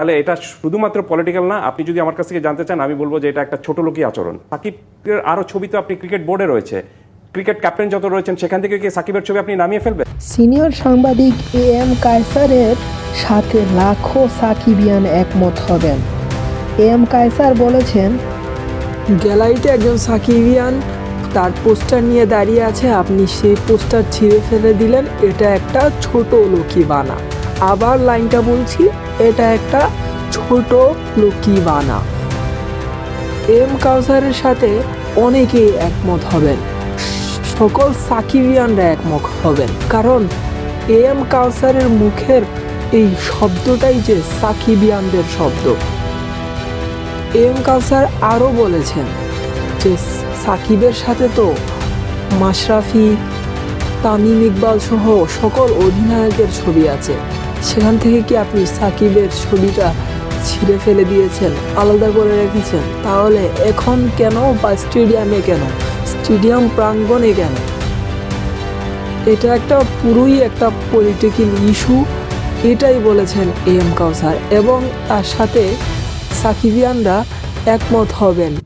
তাহলে এটা শুধুমাত্র পলিটিক্যাল না, আপনি যদি আমার কাছ থেকে জানতে চান, আমি বলব যে এটা একটা ছোট লোকই আচরণ। সাকিবের আরও ছবি তো আপনি ক্রিকেট বোর্ডে রয়েছে। ক্রিকেট ক্যাপ্টেন যত রয়েছেন, সেখান থেকে কি সাকিবের ছবি আপনি নামিয়ে ফেলবেন? সিনিয়র সাংবাদিক এ এম কায়সারের সাথে লাখো সাকিবিয়ান একমত হবেন। এ এম কায়সার বলেছেন, গ্যালারিতে একজন সাকিবিয়ান তার পোস্টার নিয়ে দাঁড়িয়ে আছে, আপনি সেই পোস্টার ছিঁড়ে ফেলে দিলেন, এটা একটা ছোট লোকি বানা। আবার লাইনটা বলছি, এটা একটা ছোট লোকি বানা। এম কাউসারের সাথে অনেকেই একমত হবেন। সকল সাকিবিয়ানরা একমত হবেন। কারণ এম কাউসারের মুখের এই শব্দটাই যে সাকিবিয়ানদের শব্দ। এম কাউসার আরও বলেছেন যে সাকিবের সাথে তো মাশরাফি, তামিম ইকবাল সহ সকল অধিনায়কের ছবি আছে। সেখান থেকে কি আপনি সাকিবের ছবিটা ছিঁড়ে ফেলে দিয়েছেন, আলাদা করে রেখেছেন? তাহলে এখন কেন বা স্টেডিয়ামে কেন? স্টেডিয়াম প্রাঙ্গণে কেন? এটা একটা পুরোই একটা পলিটিক্যাল ইস্যু এটাই বলেছেন এ এম কাউসার এবং তার সাথে সাকিবিয়ানরা একমত হবেন।